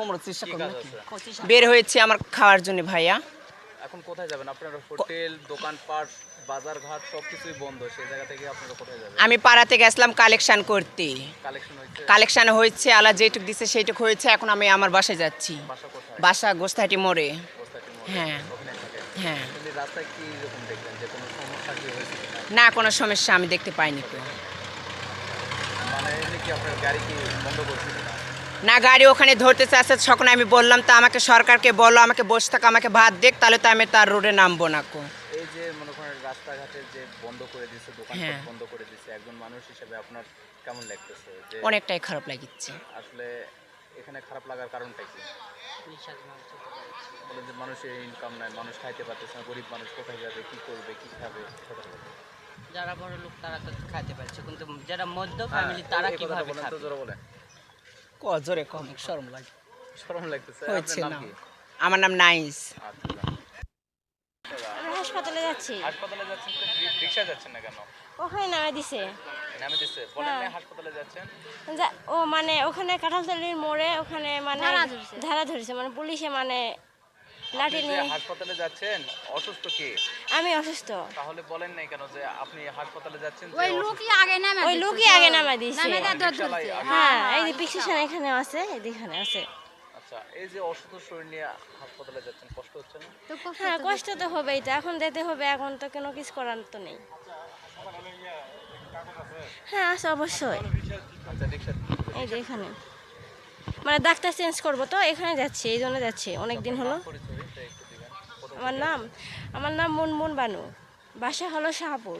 কোমর চিকিৎসা কি করব বের হয়েছে আমার খাওয়ার জন্য ভাইয়া। এখন কোথায় যাবেন? আপনার হোটেল দোকানপাট বাজার ঘাট সব কিছুই বন্ধ। সেই জায়গা থেকে আপনারা কোথায় যাবেন? আমি পাড়াতে গেছিলাম কালেকশন করতে। কালেকশন হয়েছে? কালেকশন হয়েছে আলা যেটুক দিছে সেইটুক হয়েছে এখন আমি আমার বাসায় যাচ্ছি। বাসা কোথায়? বাসা গোস্তাহাটি মোড়ে। হ্যাঁ। হ্যাঁ। রাস্তায় কি রকম দেখলেন? যে কোনো সমস্যা কি হয়েছে না কোনো সমস্যা আমি দেখতে পাইনি তো। মানে এমনি কি আপনার গাড়ি কি বন্ধ করছে কিনা? না গাড়ি ওখানে ধরতে চাচ্ছে তখন আমি বললাম তো আমাকে সরকারকে বলল আমাকে বসে থাকা আমাকে ভাত দেখ তাহলে তো আমি তার রোডে নামবো না কো। এই যে মনে করেন রাস্তাঘাটে যে বন্ধ করে দিচ্ছে দোকান হ্যাঁ। বন্ধ করে দিচ্ছে একজন মানুষ হিসেবে আপনার কেমন লাগতেছে? অনেকটাই খারাপ লাগিচ্ছে। আসলে এখানে খারাপ লাগার কারণটা কি? বলেন যে মানুষের ইনকাম নাই মানুষ খাইতে পারতেছে না গরিব মানুষ কোথায় যাবে কি করবে কি খাবে যারা বড় লোক তারা তো খাইতে পারছে কিন্তু যারা মধ্য হ্যাঁ, ফ্যামিলি তারা এই কীভাবে খাবে? ক জোরে কম শরম লাগে। শরম লাগতেছে। না। আমার নাম নাইস। হাসপাতালে যাচ্ছি। হাসপাতালে যাচ্ছেন তো রিকশা যাচ্ছেন না কেন? ওখানে নামে দিছে। নামে দিছে। বলেন হ্যাঁ। না হাসপাতালে যাচ্ছেন? যা- ও মানে ওখানে কাঁঠালতলির মোড়ে ওখানে মানে ধারা ধরেছে। মানে পুলিশে মানে লাঠি নিয়ে। হাসপাতালে যাচ্ছেন অসুস্থ কি? আমি অসুস্থ। তাহলে বলেন নাই কেন যে আপনি হাসপাতালে যাচ্ছেন ওই লোকই আগে নামে ওই লোকই আগে নামা দিয়েছে। আগে- হ্যাঁ এই যে পিকশন এখানে আছে এখানে আছে। আচ্ছা এই যে অসুস্থ শরীর নিয়ে হাসপাতালে যাচ্ছেন কষ্ট হচ্ছে না? তো হ্যাঁ কষ্ট তো হবেই তো এখন যেতে হবে এখন তো কোনো কিছু করার তো নেই। হ্যাঁ আছে অবশ্যই। আচ্ছা রিক্সা। এই যে এখানে। মানে ডাক্তার চেঞ্জ করব তো, এখানে যাচ্ছি, এই জন্য যাচ্ছি অনেক দিন হলো। আমার নাম আমার নাম মুনমুন বানু, বাসা হলো শাহপুর।